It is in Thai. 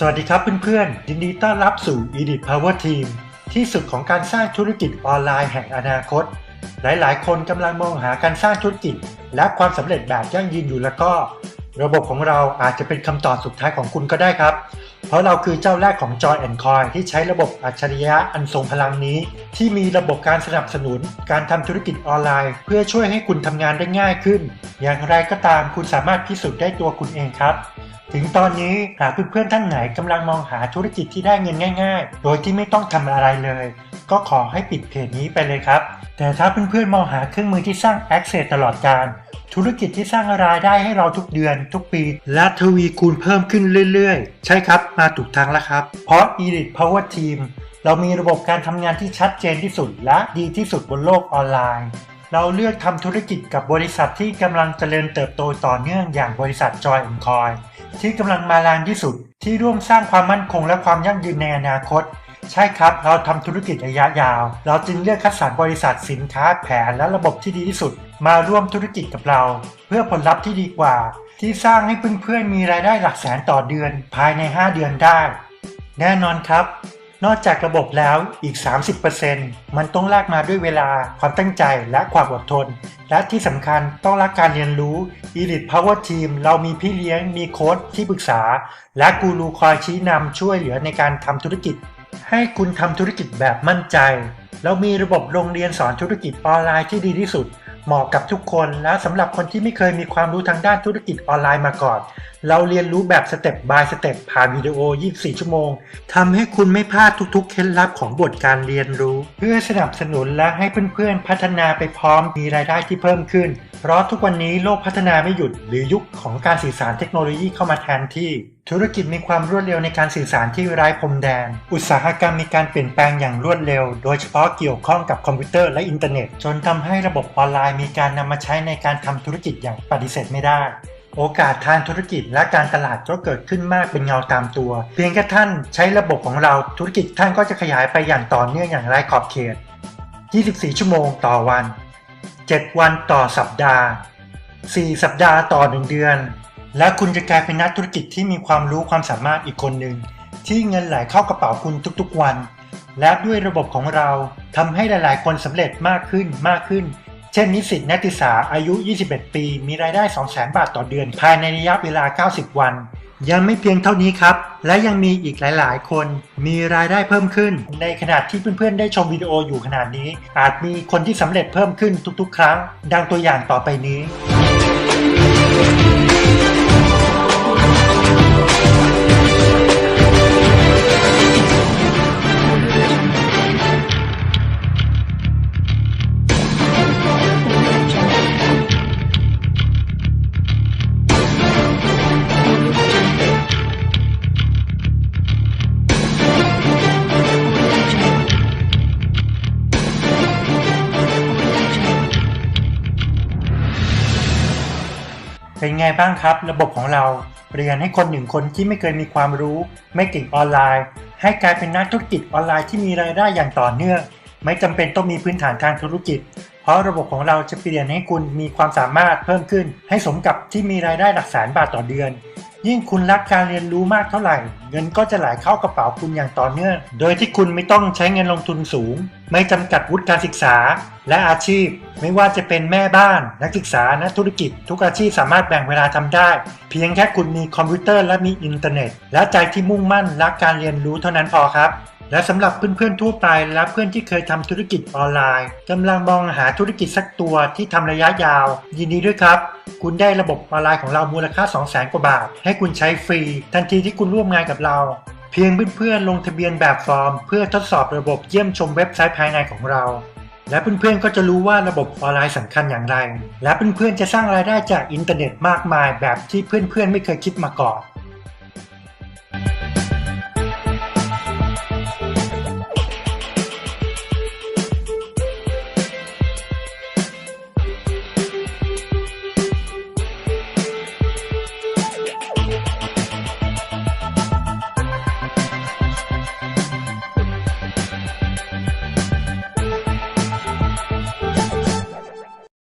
สวัสดีครับเพื่อนๆยินดีต้อนรับสู่ Edit Power Team ที่สุดของการสร้างธุรกิจออนไลน์แห่งอนาคต หลายๆ คนกำลังมองหาการสร้างธุรกิจ และความสำเร็จแบบยั่งยืนอยู่แล้วก็ ระบบของเราอาจจะเป็นคำตอบสุดท้ายของคุณก็ได้ครับ เพราะเราคือเจ้าแรกของ Joy and Coin ที่ใช้ระบบอัจฉริยะอันทรงพลังนี้ ที่มีระบบการสนับสนุน การทำธุรกิจออนไลน์ เพื่อช่วยให้คุณทำงานได้ง่ายขึ้น อย่างไรก็ตามคุณสามารถพิสูจน์ได้ตัวคุณเองครับ ถึงตอนนี้หากเพื่อนๆท่านไหนกำลังมองหาธุรกิจที่ได้เงินง่าย ๆ โดยที่ไม่ต้องทำอะไรเลย ก็ขอให้ปิดเพจนี้ไปเลยครับ แต่ถ้าเพื่อนๆมองหาเครื่องมือที่สร้าง Access ตลอดการ ธุรกิจที่สร้างรายได้ให้เราทุกเดือนทุกปี และทวีคูณเพิ่มขึ้นเรื่อยๆ ใช่ครับ มาถูกทางแล้วครับ เพราะ Elite Power Team เรามีระบบการทำงานที่ชัดเจนที่สุดและดีที่สุดบนโลกออนไลน์เราเลือกทำธุรกิจกับบริษัทที่กำลังเจริญเติบโตต่อเนื่องอย่างบริษัท Joy Coin ที่กำลังมาแรงที่สุด ที่ร่วมสร้างความมั่นคงและความยั่งยืนในอนาคต ใช่ครับ เราทำธุรกิจระยะยาว เราจึงเลือกคัดสรรบริษัทสินค้าแผนและระบบที่ดีที่สุด มาร่วมธุรกิจกับเรา เพื่อผลลัพธ์ที่ดีกว่า ที่สร้างให้เพื่อนๆมีรายได้หลักแสนต่อเดือน ภายใน 5 เดือนได้ แน่นอนครับ นอกจากระบบแล้วอีก 30%มันต้องแลกมาด้วยเวลาความตั้งใจและความอดทน และที่สำคัญต้องรักการเรียนรู้ Elite Power Team เรามีพี่เลี้ยงมีโค้ชที่ปรึกษา และกูรูคอยชี้นำช่วยเหลือในการทำธุรกิจ ให้คุณทำธุรกิจแบบมั่นใจ เรามีระบบโรงเรียนสอนธุรกิจออนไลน์ที่ดีที่สุด เหมาะกับทุกคนและสำหรับคนที่ไม่เคยมีความรู้ทางด้านธุรกิจออนไลน์มาก่อน เราเรียนรู้แบบสเต็ป by สเต็ปผ่านวิดีโอ 24 ชั่วโมงทำให้คุณไม่พลาดทุกๆ เคล็ดลับของบทการเรียนรู้ เพื่อสนับสนุนและให้เพื่อนๆ พัฒนาไปพร้อมมีรายได้ที่เพิ่มขึ้น เพราะทุกวันนี้โลกพัฒนาไม่หยุดหรือยุคของการสื่อสารเทคโนโลยีเข้ามาแทนที่ ธุรกิจมีความรวดเร็วในการสื่อสารที่ไร้พรมแดน อุตสาหกรรมมีการเปลี่ยนแปลงอย่างรวดเร็ว โดยเฉพาะเกี่ยวข้องกับคอมพิวเตอร์และอินเทอร์เน็ต จนทำให้ระบบออนไลน์มีการนำมาใช้ในการทำธุรกิจอย่างปฏิเสธไม่ได้ โอกาสทางธุรกิจและการตลาดก็เกิดขึ้นมากเป็นเงาตามตัว เพียงแค่ท่านใช้ระบบของเราธุรกิจท่านก็จะขยายไปอย่างต่อเนื่องอย่างไร้ขอบเขต 24 ชั่วโมงต่อวัน 7 วันต่อสัปดาห์ 4 สัปดาห์ต่อ 1 เดือน และคุณจะกลายเป็นนักธุรกิจที่มีความรู้ความสามารถอีกคนหนึ่งที่เงินไหลเข้ากระเป๋าคุณทุกๆวัน และด้วยระบบของเราทำให้หลายๆ คนสำเร็จมากขึ้นมากขึ้น ช่นนิสิตนักศึกษาอายุ 21 ปี มีรายได้ 200,000 บาทต่อเดือน ภายในระยะเวลา 90 วัน ยังไม่เพียงเท่านี้ครับ และยังมีอีกหลาย ๆ คน มีรายได้เพิ่มขึ้น ในขณะที่เพื่อน ๆ ได้ชมวิดีโออยู่ขนาดนี้ อาจมีคนที่สำเร็จเพิ่มขึ้นทุก ๆ ครั้ง ดังตัวอย่างต่อไปนี้ เป็นไงบ้างครับ ระบบของเราเรียนให้คนหนึ่งคนที่ไม่เคยมีความรู้ ไม่เก่งออนไลน์ ให้กลายเป็นนักธุรกิจออนไลน์ที่มีรายได้อย่างต่อเนื่องไม่จำเป็นต้องมีพื้นฐานทางธุรกิจ เพราะระบบของเราจะเปลี่ยนให้คุณมีความสามารถเพิ่มขึ้น ให้สมกับที่มีรายได้หลักแสนบาทต่อเดือน ยิ่งคุณรักการเรียนรู้มากเท่าไหร่ เงินก็จะไหลเข้ากระเป๋าคุณอย่างต่อเนื่อง โดยที่คุณไม่ต้องใช้เงินลงทุนสูง ไม่จำกัดวุฒิการศึกษา และอาชีพ ไม่ว่าจะเป็นแม่บ้าน นักศึกษานักธุรกิจ ทุกอาชีพสามารถแบ่งเวลาทำได้ เพียงแค่คุณมีคอมพิวเตอร์และมีอินเทอร์เน็ต และใจที่มุ่งมั่นรักการเรียนรู้เท่านั้นพอครับ และสำหรับเพื่อนๆทั่วไปและเพื่อนที่เคยทำธุรกิจออนไลน์กำลังมองหาธุรกิจสักตัวที่ทำระยะยาว ยินดีด้วยครับ คุณได้ระบบออนไลน์ของเรามูลค่า 200,000กว่าบาท ให้คุณใช้ฟรี ทันทีที่คุณร่วมงานกับเราเพียงเพื่อนๆลงทะเบียนแบบฟอร์ม เพื่อทดสอบระบบเยี่ยมชมเว็บไซต์ภายในของเรา และเพื่อนๆก็จะรู้ว่าระบบออนไลน์สำคัญอย่างไร และเพื่อนๆจะสร้างรายได้จากอินเทอร์เน็ตมากมาย แบบที่เพื่อนๆไม่เคยคิดมาก่อน